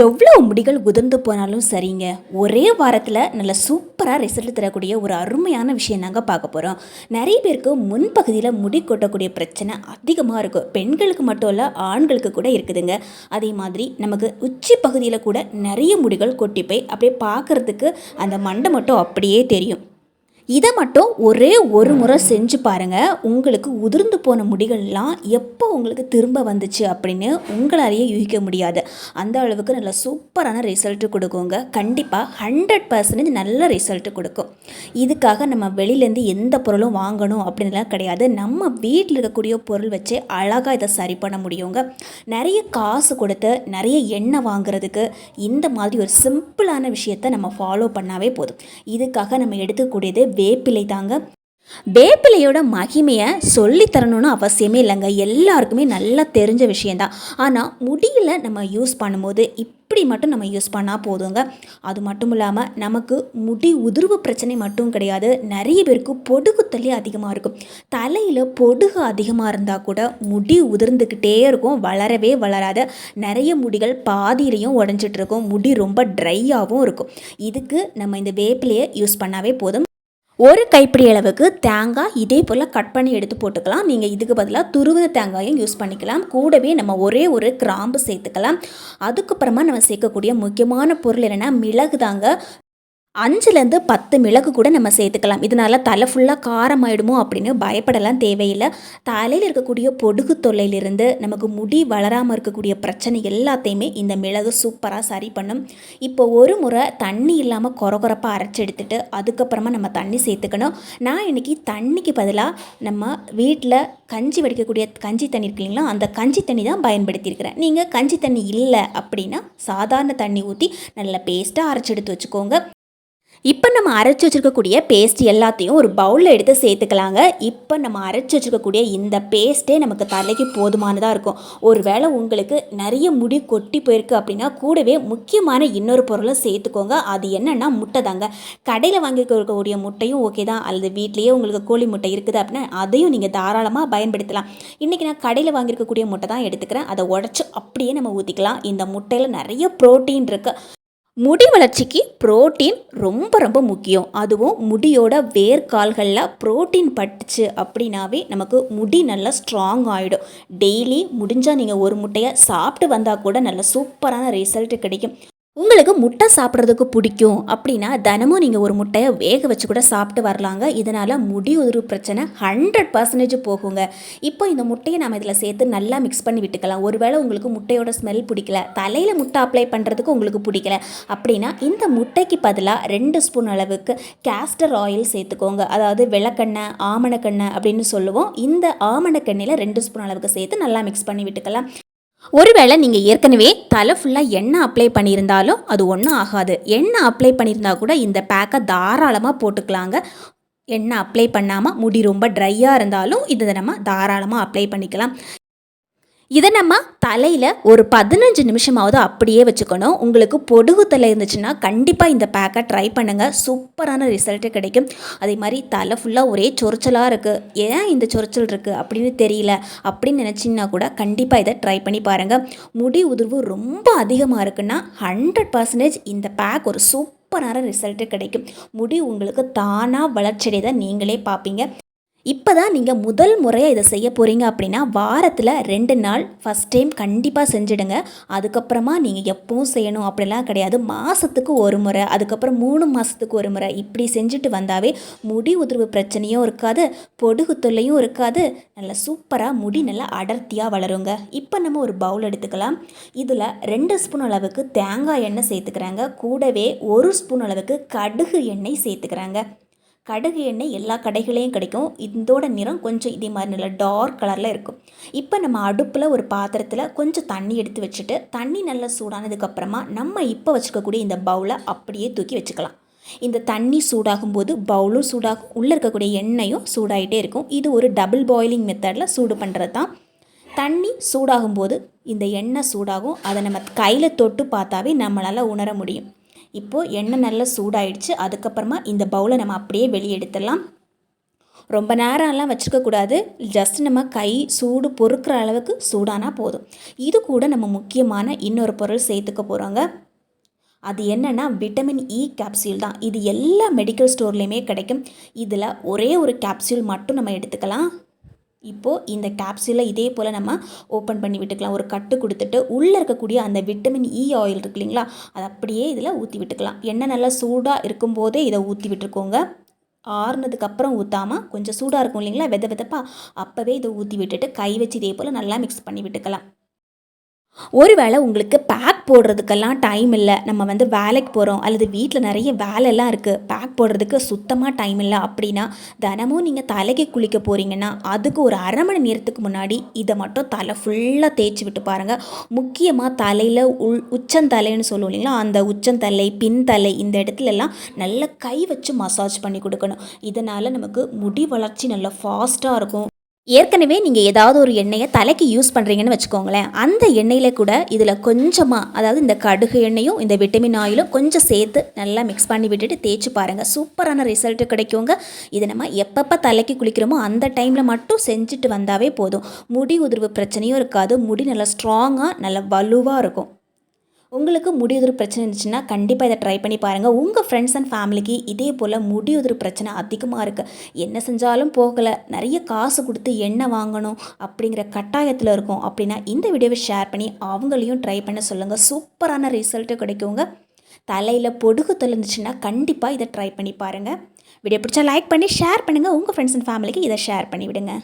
எவ்வளோ முடிகள் உதிர்ந்து போனாலும் சரிங்க. ஒரே வாரத்தில் நல்ல சூப்பராக ரிசல்ட் தரக்கூடிய ஒரு அருமையான விஷயம் நாங்கள் பார்க்க போகிறோம் நிறைய பேருக்கு முன்பகுதியில் முடி கொட்டக்கூடிய பிரச்சனை அதிகமாக இருக்கும். பெண்களுக்கு மட்டும் இல்லை ஆண்களுக்கு கூட இருக்குதுங்க. அதே மாதிரி நமக்கு உச்சி பகுதியில் கூட நிறைய முடிகள் கொட்டி போய் அப்படியே பார்க்குறதுக்கு அந்த மண்டை மட்டும் அப்படியே தெரியும். இதை மட்டும் ஒரே ஒரு முறை செஞ்சு பாருங்கள் உங்களுக்கு உதிர்ந்து போன முடிகள்லாம் எப்போ உங்களுக்கு திரும்ப வந்துச்சு அப்படின்னு உங்களாலேயே யூகிக்க முடியாது. அந்த அளவுக்கு நல்ல சூப்பரான ரிசல்ட்டு கொடுக்குங்க. கண்டிப்பாக ஹண்ட்ரட் பர்சன்டேஜ் நல்ல ரிசல்ட்டு கொடுக்கும். இதுக்காக நம்ம வெளியிலேருந்து எந்த பொருளும் வாங்கணும் அப்படின்லாம் கிடையாது. நம்ம வீட்டில் இருக்கக்கூடிய பொருள் வச்சு அழகாக இதை சரி பண்ண முடியுங்க. நிறைய காசு கொடுத்து நிறைய எண்ணெய் வாங்குறதுக்கு இந்த மாதிரி ஒரு சிம்பிளான விஷயத்தை நம்ம ஃபாலோ பண்ணாவே போதும். இதுக்காக நம்ம எடுக்கக்கூடியது வேப்பிலை தாங்க. வேப்பிலையோட மகிமையை சொல்லி தரணும்னு அவசியமே இல்லைங்க. எல்லாருக்குமே நல்லா தெரிஞ்ச விஷயந்தான் ஆனால் முடியல நம்ம யூஸ் பண்ணும்போது இப்படி மட்டும் நம்ம யூஸ் பண்ணால் போதுங்க. அது மட்டும் இல்லாமல் நமக்கு முடி உதிர்வு பிரச்சனை மட்டும் கிடையாது. நிறைய பேருக்கு பொடுகு தள்ளி அதிகமாக இருக்கும். தலையில் பொடுகு அதிகமாக இருந்தால் கூட முடி உதிர்ந்துக்கிட்டே இருக்கும். வளரவே வளராத. நிறைய முடிகள் பாதியிலையும் உடஞ்சிட்ருக்கும் முடி ரொம்ப ட்ரையாகவும் இருக்கும். இதுக்கு நம்ம இந்த வேப்பிலையை யூஸ் பண்ணாவே போதும். ஒரு கைப்பிடி அளவுக்கு தேங்காய் இதே போல் கட் பண்ணி எடுத்து போட்டுக்கலாம். நீங்கள் இதுக்கு பதிலாக துருவின தேங்காயும் யூஸ் பண்ணிக்கலாம். கூடவே நம்ம ஒரே ஒரு கிராம்பு சேர்த்துக்கலாம். அதுக்கப்புறமா நம்ம சேர்க்கக்கூடிய முக்கியமான பொருள் என்னென்னா மிளகு தாங்க. அஞ்சுலேருந்து பத்து மிளகு கூட நம்ம சேர்த்துக்கலாம். இதனால் தலை ஃபுல்லாக காரமாயிடுமோ அப்படின்னு பயப்படலாம் தேவையில்லை. தலையில் இருக்கக்கூடிய பொடுகு தொல்லையிலிருந்து நமக்கு முடி வளராமல் இருக்கக்கூடிய பிரச்சனை எல்லாத்தையுமே இந்த மிளகு சூப்பராக சரி பண்ணும். இப்போ ஒரு முறை தண்ணி இல்லாமல் குறகுறப்பாக அரைச்சி எடுத்துட்டு அதுக்கப்புறமா நம்ம தண்ணி சேர்த்துக்கணும். நான் இன்றைக்கி தண்ணிக்கு பதிலாக நம்ம வீட்டில் கஞ்சி வடிக்கக்கூடிய கஞ்சி தண்ணி இருக்கு இல்லைங்களா அந்த கஞ்சி தண்ணி தான் பயன்படுத்தியிருக்கிறேன். நீங்கள் கஞ்சி தண்ணி இல்லை அப்படின்னா சாதாரண தண்ணி ஊற்றி நல்ல பேஸ்ட்டாக அரைச்செடுத்து வச்சுக்கோங்க. இப்போ நம்ம அரைச்சி வச்சுருக்கக்கூடிய பேஸ்ட் எல்லாத்தையும் ஒரு பவுலில் எடுத்து சேர்த்துக்கலாங்க. இப்போ நம்ம அரைச்சி வச்சுருக்கக்கூடிய இந்த பேஸ்ட்டே நமக்கு தலைக்கு போதுமானதாக இருக்கும். ஒருவேளை உங்களுக்கு நிறைய முடி கொட்டி போயிருக்கு அப்படின்னா கூடவே முக்கியமான இன்னொரு பொருளும் சேர்த்துக்கோங்க. அது என்னென்னா முட்டை தாங்க. கடையில் வாங்கி இருக்கக்கூடிய முட்டையும் ஓகே தான். அல்லது வீட்லேயே உங்களுக்கு கோழி முட்டை இருக்குது அப்படின்னா அதையும் நீங்கள் தாராளமாக பயன்படுத்தலாம். இன்றைக்கி நான் கடையில் வாங்கியிருக்கக்கூடிய முட்டை தான் எடுத்துக்கிறேன். அதை உடச்சி அப்படியே நம்ம ஊற்றிக்கலாம் இந்த முட்டையில் நிறைய ப்ரோட்டீன் இருக்குது முடி வளர்ச்சிக்கு புரோட்டீன் ரொம்ப ரொம்ப முக்கியம். அதுவும் முடியோட வேர்க்கால்களில் புரோட்டீன் பட்டுச்சு அப்படின்னாவே நமக்கு முடி நல்லா ஸ்ட்ராங் ஆகிடும் டெய்லி முடிஞ்சால் நீங்கள் ஒரு முட்டையை சாப்பிட்டு வந்தால் கூட நல்ல சூப்பரான ரிசல்ட் கிடைக்கும். உங்களுக்கு முட்டை சாப்பிட்றதுக்கு பிடிக்கும் அப்படின்னா தினமும் நீங்கள் ஒரு முட்டையை வேக வச்சு கூட சாப்பிட்டு வரலாங்க. இதனால் முடி உதிர்வு பிரச்சனை ஹண்ட்ரட் பர்சன்டேஜ் போகுங்க. இப்போ இந்த முட்டையை நம்ம இதில் சேர்த்து நல்லா மிக்ஸ் பண்ணி விட்டுக்கலாம். ஒருவேளை உங்களுக்கு முட்டையோட ஸ்மெல் பிடிக்கல. தலையில் முட்டை அப்ளை பண்ணுறதுக்கு உங்களுக்கு பிடிக்கல. அப்படின்னா இந்த முட்டைக்கு பதிலாக ரெண்டு ஸ்பூன் அளவுக்கு கேஸ்டர் ஆயில் சேர்த்துக்கோங்க. அதாவது விளக்கெண்ணெய் ஆமணக்கெண்ணெய் அப்படின்னு சொல்லுவோம். இந்த ஆமணக்கெண்ணையில் ரெண்டு ஸ்பூன் அளவுக்கு சேர்த்து நல்லா மிக்ஸ் பண்ணி விட்டுக்கலாம். ஒருவேளை நீங்கள் ஏற்கனவே தலை ஃபுல்லாக எண்ணெய் அப்ளை பண்ணியிருந்தாலும் அது ஒன்றும் ஆகாது. எண்ணெய் அப்ளை பண்ணியிருந்தா கூட இந்த பேக்கை தாராளமாக போட்டுக்கலாங்க. எண்ணெய் அப்ளை பண்ணாமல் முடி ரொம்ப ட்ரையாக இருந்தாலும் இதை நம்ம தாராளமாக அப்ளை பண்ணிக்கலாம். இதை நம்ம தலையில் ஒரு பதினஞ்சு நிமிஷமாவது அப்படியே வச்சுக்கணும். உங்களுக்கு பொடுகு தலை இருந்துச்சுன்னா கண்டிப்பாக இந்த பேக்கை ட்ரை பண்ணுங்கள் சூப்பரான ரிசல்ட்டு கிடைக்கும். அதே மாதிரி தலை ஃபுல்லாக ஒரே சொரிச்சலாக இருக்குது ஏன் இந்த சொரிச்சல் இருக்குது அப்படின்னு தெரியல. அப்படின்னு நினச்சிங்கன்னா கூட கண்டிப்பாக இதை ட்ரை பண்ணி பாருங்கள் முடி உதிர்வு ரொம்ப அதிகமாக இருக்குன்னா ஹண்ட்ரட் பர்சன்டேஜ் இந்த பேக் ஒரு சூப்பரான ரிசல்ட்டு கிடைக்கும். முடி உங்களுக்கு தானாக வளர்ச்சியடையதை நீங்களே பார்ப்பீங்க. இப்போ தான் நீங்கள் முதல் முறையாக இதை செய்ய போகிறீங்க அப்படின்னா வாரத்தில் ரெண்டு நாள் ஃபஸ்ட் டைம் கண்டிப்பாக செஞ்சுடுங்க. அதுக்கப்புறமா நீங்கள் எப்பவும் செய்யணும் அப்படிலாம் கிடையாது. மாதத்துக்கு ஒரு முறை அதுக்கப்புறம் மூணு மாதத்துக்கு ஒரு முறை இப்படி செஞ்சுட்டு வந்தாவே முடி உதிர்வு பிரச்சனையும் இருக்காது பொடுகு தொல்லையும் இருக்காது. நல்லா சூப்பராக முடி நல்லா அடர்த்தியாக வளருங்க. இப்போ நம்ம ஒரு பவுல் எடுத்துக்கலாம். இதில் ரெண்டு ஸ்பூன் அளவுக்கு தேங்காய் எண்ணெய் சேர்த்துக்கிறாங்க. கூடவே ஒரு ஸ்பூன் அளவுக்கு கடுகு எண்ணெய் சேர்த்துக்கிறாங்க. கடுகு எண்ணெய் எல்லா கடைகளையும் கிடைக்கும். இதோட நிறம் கொஞ்சம் இதே மாதிரி நல்லா டார்க் கலரில் இருக்கும். இப்போ நம்ம அடுப்பில் ஒரு பாத்திரத்தில் கொஞ்சம் தண்ணி எடுத்து வச்சுட்டு தண்ணி நல்லா சூடானதுக்கப்புறமா நம்ம இப்போ வச்சுக்கக்கூடிய இந்த பவுலை அப்படியே தூக்கி வச்சுக்கலாம். இந்த தண்ணி சூடாகும் போது பவுலும் சூடாகும். உள்ளே இருக்கக்கூடிய எண்ணெயும் சூடாகிட்டே இருக்கும். இது ஒரு டபுள் பாயிலிங் மெத்தடில் சூடு பண்ணுறது தான் தண்ணி சூடாகும் போது இந்த எண்ணெய் சூடாகும். அதை நம்ம கையில் தொட்டு பார்த்தாவே நம்மளால் உணர முடியும். இப்போது எண்ணெய் நல்லா சூடாயிடுச்சு. அதுக்கப்புறமா இந்த பவுலை நம்ம அப்படியே வெளியே எடுத்துடலாம் ரொம்ப நேரம்லாம் வச்சுருக்கக்கூடாது ஜஸ்ட் நம்ம கை சூடு பொறுக்கிற அளவுக்கு சூடானா போதும். இது கூட நம்ம முக்கியமான இன்னொரு பொருள் சேர்த்துக்க போகிறோங்க அது என்னென்னா விட்டமின் இ கேப்சியூல் தான். இது எல்லா மெடிக்கல் ஸ்டோர்லேயுமே கிடைக்கும். இதில் ஒரே ஒரு கேப்சியூல் மட்டும் நம்ம எடுத்துக்கலாம். இப்போது இந்த கேப்சூலை இதே போல் நம்ம ஓப்பன் பண்ணி விட்டுக்கலாம். ஒரு கட்டு கொடுத்துட்டு உள்ளே இருக்கக்கூடிய அந்த விட்டமின் இ ஆயில் இருக்கு இல்லைங்களா? அதை அப்படியே இதில் ஊற்றி விட்டுக்கலாம். எண்ணெய் நல்லா சூடாக இருக்கும்போதே இதை ஊற்றி விட்டுருக்கோங்க. ஆறுனதுக்கப்புறம் ஊற்றாமல் கொஞ்சம் சூடாக இருக்கும் இல்லைங்களா? வித வெதப்பா. அப்போவே இதை ஊற்றி விட்டுட்டு கை வச்சு இதே போல் நல்லா மிக்ஸ் பண்ணி விட்டுக்கலாம். ஒருவேளை உங்களுக்கு பேக் போடுறதுக்கெல்லாம் டைம் இல்லை. நம்ம வந்து வேலைக்கு போகிறோம் அல்லது வீட்டில் நிறைய வேலைலாம் இருக்குது பேக் போடுறதுக்கு சுத்தமாக டைம் இல்லை அப்படின்னா தினமும் நீங்கள் தலைக்கு குளிக்க போகிறீங்கன்னா அதுக்கு ஒரு அரை மணி நேரத்துக்கு முன்னாடி இதை மட்டும் தலை ஃபுல்லாக தேய்ச்சி விட்டு பாருங்கள் முக்கியமாக தலையில் உள் உச்சந்தலைன்னு சொல்லுவோம் இல்லைங்களா? அந்த உச்சந்தலை பின்தலை இந்த இடத்துலலாம் நல்லா கை வச்சு மசாஜ் பண்ணி கொடுக்கணும். இதனால் நமக்கு முடி வளர்ச்சி நல்லா ஃபாஸ்ட்டாக இருக்கும். ஏற்கனவே நீங்கள் ஏதாவது ஒரு எண்ணெயை தலைக்கு யூஸ் பண்ணுறீங்கன்னு வச்சுக்கோங்களேன். அந்த எண்ணெயில் கூட இதில் கொஞ்சமாக அதாவது இந்த கடுகு எண்ணெயும் இந்த விட்டமின் ஆயிலும் கொஞ்சம் சேர்த்து நல்லா மிக்ஸ் பண்ணி விட்டுட்டு தேய்ச்சி பாருங்கள் சூப்பரான ரிசல்ட்டு கிடைக்குங்க. இதை நம்ம எப்பப்போ தலைக்கு குளிக்கிறோமோ அந்த டைமில் மட்டும் செஞ்சுட்டு வந்தாவே போதும். முடி உதிர்வு பிரச்சனையும் இருக்காது. முடி நல்லா ஸ்ட்ராங்காக நல்லா வலுவாக இருக்கும். உங்களுக்கு முடியுதிர் பிரச்சனை இருந்துச்சுன்னா கண்டிப்பாக இதை ட்ரை பண்ணி பாருங்கள் உங்கள் ஃப்ரெண்ட்ஸ் அண்ட் ஃபேமிலிக்கு இதே போல் முடியுதிர் பிரச்சனை அதிகமாக இருக்குது என்ன செஞ்சாலும் போகலை. நிறைய காசு கொடுத்து என்ன வாங்கணும் அப்படிங்கிற கட்டாயத்தில் இருக்கும் அப்படின்னா இந்த வீடியோவை ஷேர் பண்ணி அவங்களையும் ட்ரை பண்ண சொல்லுங்கள் சூப்பரான ரிசல்ட்டு கிடைக்குங்க. தலையில் பொடுகு தொலைஞ்சிச்சுன்னா கண்டிப்பாக இதை ட்ரை பண்ணி பாருங்கள் வீடியோ பிடிச்சா லைக் பண்ணி ஷேர் பண்ணுங்கள் உங்கள் ஃப்ரெண்ட்ஸ் அண்ட் ஃபேமிலிக்கு இதை ஷேர் பண்ணி விடுங்க